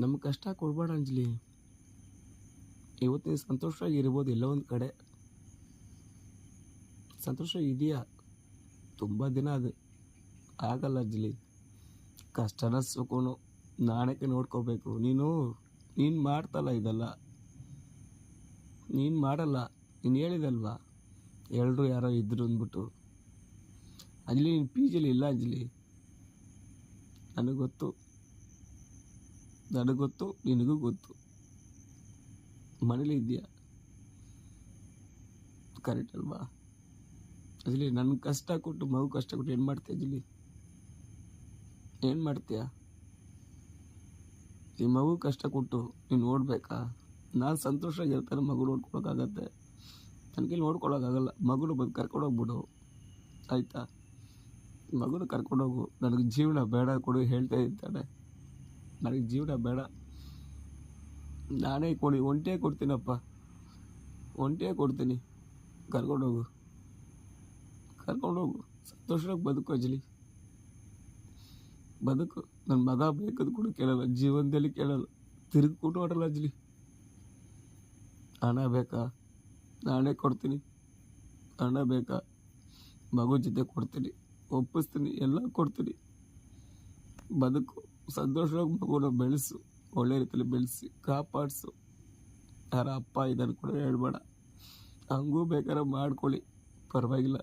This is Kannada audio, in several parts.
ನಮ್ಗೆ ಕಷ್ಟ ಕೊಡಬೇಡ ಅಂಜಲಿ. ಇವತ್ತು ನೀನು ಸಂತೋಷವಾಗಿ ಇರ್ಬೋದು ಎಲ್ಲ ಒಂದು ಕಡೆ. ಸಂತೋಷ ಇದೆಯಾ? ತುಂಬ ದಿನ ಅದು ಆಗಲ್ಲ ಅಂಜಲಿ. ಕಷ್ಟನ ಸುಖನು ನಾಣಕ್ಕೆ ನೋಡ್ಕೋಬೇಕು. ನೀನು ನೀನು ಮಾಡ್ತಲ್ಲ ಇದೆಲ್ಲ. ನೀನು ಮಾಡಲ್ಲ, ನೀನು ಹೇಳಿದಲ್ವಾ? ಎಲ್ಲರೂ ಯಾರೋ ಇದ್ರು ಅಂದ್ಬಿಟ್ಟು. ಅಂಜಲಿ, ನೀನು ಪಿ ಜಿಲಿ ಇಲ್ಲ ಅಂಜಲಿ? ನನಗೆ ಗೊತ್ತು. ನನಗೆ ಗೊತ್ತು ನಿನಗೂ ಗೊತ್ತು. ಮನೇಲಿ ಇದೆಯಾ ಕರೆಕ್ಟ್ ಅಲ್ವಾ? ಅದರಲ್ಲಿ ನನ್ನ ಕಷ್ಟ ಕೊಟ್ಟು, ಮಗು ಕಷ್ಟ ಕೊಟ್ಟು ಏನು ಮಾಡ್ತೀಯ ಅಂಜಲಿ ಏನು ಮಾಡ್ತೀಯ? ಈ ಮಗು ಕಷ್ಟ ಕೊಟ್ಟು ನೀನು ನೋಡ್ಬೇಕಾ ನಾನು ಸಂತೋಷವಾಗಿರ್ತಾನೆ ಮಗು ನೋಡ್ಕೊಳಕ್ಕಾಗತ್ತೆ. ನನಗೆ ನೋಡ್ಕೊಳಕ್ಕಾಗಲ್ಲ. ಮಗುನ ಬಂದು ಕರ್ಕೊಂಡೋಗ್ಬಿಡು ಆಯಿತಾ? ಮಗುನ ಕರ್ಕೊಂಡೋಗು ನನಗೆ ಜೀವನ ಬೇಡ ಕೊಡು ಹೇಳ್ತಾ ಇದ್ದಾನೆ ನನಗೆ ಜೀವನ ಬೇಡ. ನಾನೇ ಕೊಡಿ, ಒಂಟೇ ಕೊಡ್ತೀನಪ್ಪ. ಒಂಟೇ ಕೊಡ್ತೀನಿ. ಕರ್ಕೊಂಡೋಗು ಕರ್ಕೊಂಡೋಗು ಸಂತೋಷವಾಗಿ ಬದುಕು ಅಜ್ಲಿ ಬದುಕು. ನನ್ನ ಮಗ ಬೇಕದು ಕೂಡ ಕೇಳಲ್ಲ. ಜೀವನದಲ್ಲಿ ಕೇಳಲ್ಲ. ತಿರುಗಿಕೊಂಡು ಹೊಡಲ್ಲ ಅಜ್ಲಿ ಹಣ ಬೇಕಾ? ನಾನೇ ಕೊಡ್ತೀನಿ. ಹಣ ಬೇಕಾ? ಮಗು ಜೊತೆ ಕೊಡ್ತೀನಿ. ಒಪ್ಪಿಸ್ತೀನಿ. ಎಲ್ಲ ಕೊಡ್ತೀನಿ. ಬದುಕು. ಸಂತೋಷವಾಗಿ ಮಗುನ ಬೆಳೆಸು, ಒಳ್ಳೆ ರೀತಿಯಲ್ಲಿ ಬೆಳೆಸಿ, ಕಾಪಾಡಿಸು. ಯಾರ ಅಪ್ಪ ಇದನ್ನು ಕೂಡ ಹೇಳ್ಬೇಡ. ಹಂಗೂ ಬೇಕಾದ್ರೆ ಮಾಡ್ಕೊಳ್ಳಿ. ಪರವಾಗಿಲ್ಲ.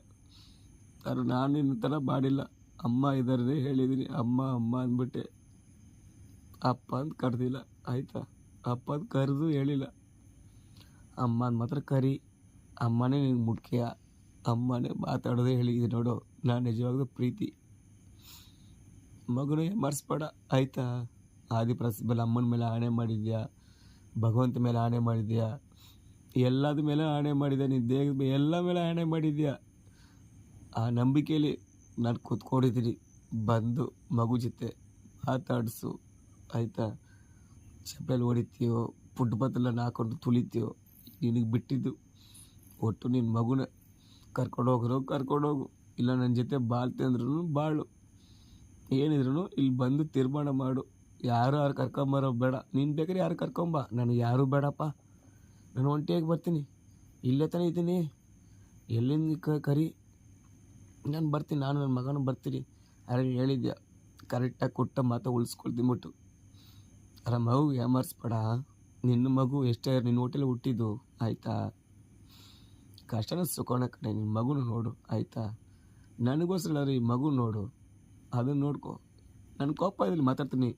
ಯಾರು ನಾನು ನಿನ್ನ ಥರ ಮಾಡಿಲ್ಲ. ಅಮ್ಮ ಇದ್ದಾರೆ ಹೇಳಿದ್ದೀನಿ. ಅಮ್ಮ ಅಮ್ಮ ಅಂದ್ಬಿಟ್ಟೆ. ಅಪ್ಪ ಅಂತ ಕರೆದಿಲ್ಲ. ಆಯಿತಾ? ಅಪ್ಪ ಅಂತ ಕರೆದು ಹೇಳಿಲ್ಲ. ಅಮ್ಮ ಅಂದ ಮಾತ್ರ ಕರಿ. ಅಮ್ಮನೇ ನಿನಗೆ ಮುಖ್ಯ. ಅಮ್ಮನೇ ಮಾತಾಡೋದೇ ಹೇಳಿದ್ದೀನಿ ನೋಡು. ನಾನು ನಿಜವಾಗ್ಲೂ ಪ್ರೀತಿ. ಮಗನೇ ಮರ್ಸ್ಬೇಡ. ಆಯಿತಾ? ಆದಿಪ್ರಸ ಮೇಲೆ ಅಮ್ಮನ ಮೇಲೆ ಆಣೆ ಮಾಡಿದ್ಯಾ? ಭಗವಂತ ಮೇಲೆ ಆಣೆ ಮಾಡಿದ್ಯಾ? ಎಲ್ಲದ ಮೇಲೆ ಆಣೆ ಮಾಡಿದ್ಯಾ ನೀನು ದೇಹದ ಎಲ್ಲ ಮೇಲೆ ಆಣೆ ಮಾಡಿದ್ಯಾ? ಆ ನಂಬಿಕೆಯಲ್ಲಿ ನಾನು ಕೂತ್ಕೊಂಡಿದ್ದೀನಿ. ಬಂದು ಮಗು ಜೊತೆ ಮಾತಾಡಿಸು. ಆಯಿತಾ? ಚಪ್ಪಲಿ ಹೊಡಿತೀಯೋ ಫುಟ್ಬಾತಲ್ಲಿ ಹಾಕೊಂಡು ತುಳಿತೀಯೋ, ನಿನಗೆ ಬಿಟ್ಟಿದ್ದು ಒಟ್ಟು ನಿನ್ನ ಮಗುನ ಕರ್ಕೊಂಡೋಗ್ರು ಕರ್ಕೊಂಡೋಗು ಇಲ್ಲ ನನ್ನ ಜೊತೆ ಬಾಳ್ತೆ ಅಂದ್ರೂ ಬಾಳು. ಏನಿದ್ರು ಇಲ್ಲಿ ಬಂದು ತೀರ್ಮಾನ ಮಾಡು. ಯಾರು ಯಾರು ಕರ್ಕೊಂಬರೋ ಬೇಡ. ನೀನು ಬೇಕಾದ್ರೆ ಯಾರು ಕರ್ಕೊಂಬ ನನಗೆ ಯಾರೂ ಬೇಡಪ್ಪ. ನಾನು ಒಂಟಿಯಾಗಿ ಬರ್ತೀನಿ. ಇಲ್ಲೇ ತಾನೇ ಇದ್ದೀನಿ. ಎಲ್ಲಿಂದ ಕ, ಕರಿ? ನಾನು ಬರ್ತೀನಿ. ನಾನು ನನ್ನ ಮಗನೂ ಬರ್ತೀನಿ. ಅರೆ ಹೇಳಿದ್ಯಾ? ಕರೆಕ್ಟಾಗಿ ಕೊಟ್ಟ ಮಾತು ಉಳಿಸ್ಕೊಳ್ತೀನಿ ಬಿಟ್ಟು ಅಲ್ಲ ಮಗು ಯಾಮರ್ಸ್ಬೇಡ ನಿನ್ನ ಮಗು ಎಷ್ಟೇ ನಿನ್ನ ಹೋಟೆಲ್ ಹುಟ್ಟಿದ್ದು, ಆಯಿತಾ? ಕಷ್ಟನ ಸುಖೋಣ ಕಡೆ ನಿನ್ನ ಮಗು ನೋಡು, ಆಯಿತಾ? ನನಗೋಸ್ಕರ ಈ ಮಗು ನೋಡು. ಅದನ್ನು ನೋಡ್ಕೊ. ನನ್ನ ಕೋಪ ಇದ್ರಲ್ಲಿ ಮಾತಾಡ್ತೀನಿ.